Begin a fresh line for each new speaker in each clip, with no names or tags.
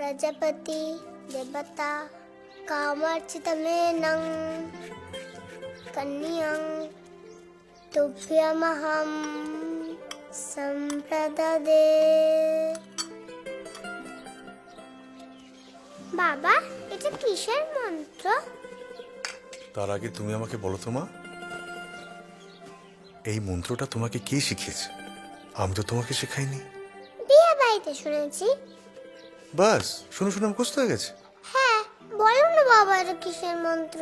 प्रजापति देवता कामर्चितमेनं कन्यां तुभ्यमहं सम्प्रददे। বাবা এটা কিসের মন্ত্র?
তার আগে তুমি আমাকে বলো তো মা এই মন্ত্রটা তোমাকে কে শিখিয়েছে? আমি তো তোমাকে শেখাইনি।
বিয়ে বাড়িতে শুনেছি।
বাস শুনে শুনে মুখস্থ হয়ে গেছে।
হ্যাঁ বলো না বাবা এটা কিসের মন্ত্র?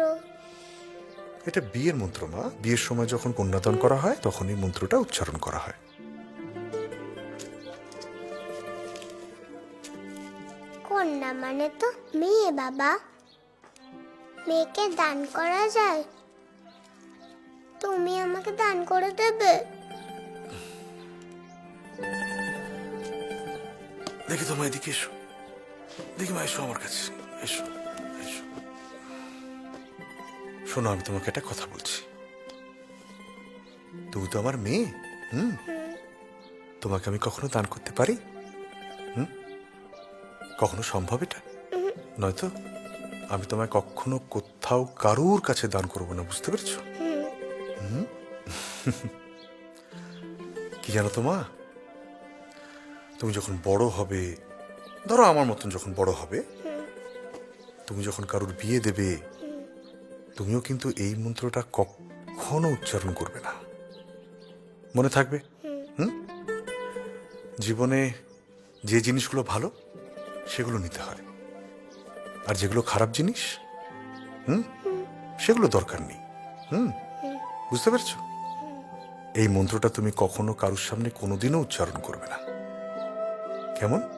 এটা বিয়ের মন্ত্র মা। বিয়ের সময় যখন কন্যাদান করা হয় তখন এই মন্ত্রটা উচ্চারণ করা হয়।
কন্যা মানে তো মেয়ে বাবা। মেয়েকে দান করা যায়? তুমি আমাকে দান করে দেবে?
দেখি তোমার এদিকে এসো। দেখি মা, এসো আমার কাছে। এসো এসো। শোনো, আমি তোমাকে একটা কথা বলছি। তুমি তো আমার মেয়ে, হুম? তোমাকে আমি কখনো দান করতে পারি? হুম? কখনো সম্ভব এটা? নয়তো আমি তোমায় কখনো কোথাও কারুর কাছে দান করব না, বুঝতে পেরেছ? হুম? কি জানো তো মা? তুমি যখন বড় হবে ধরো আমার মতন যখন বড় হবে, তুমি যখন কারুর বিয়ে দেবে, তুমিও কিন্তু এই মন্ত্রটা কখনো উচ্চারণ করবে না। মনে থাকবে? হুম? জীবনে যে জিনিসগুলো ভালো, সেগুলো নিতে হয়। আর যেগুলো খারাপ জিনিস, হুম? সেগুলো দরকার নেই। হুম? বুঝতে পারছ? এই মন্ত্রটা তুমি কখনো কারুর সামনে কোনোদিনও উচ্চারণ করবে না। কেমন?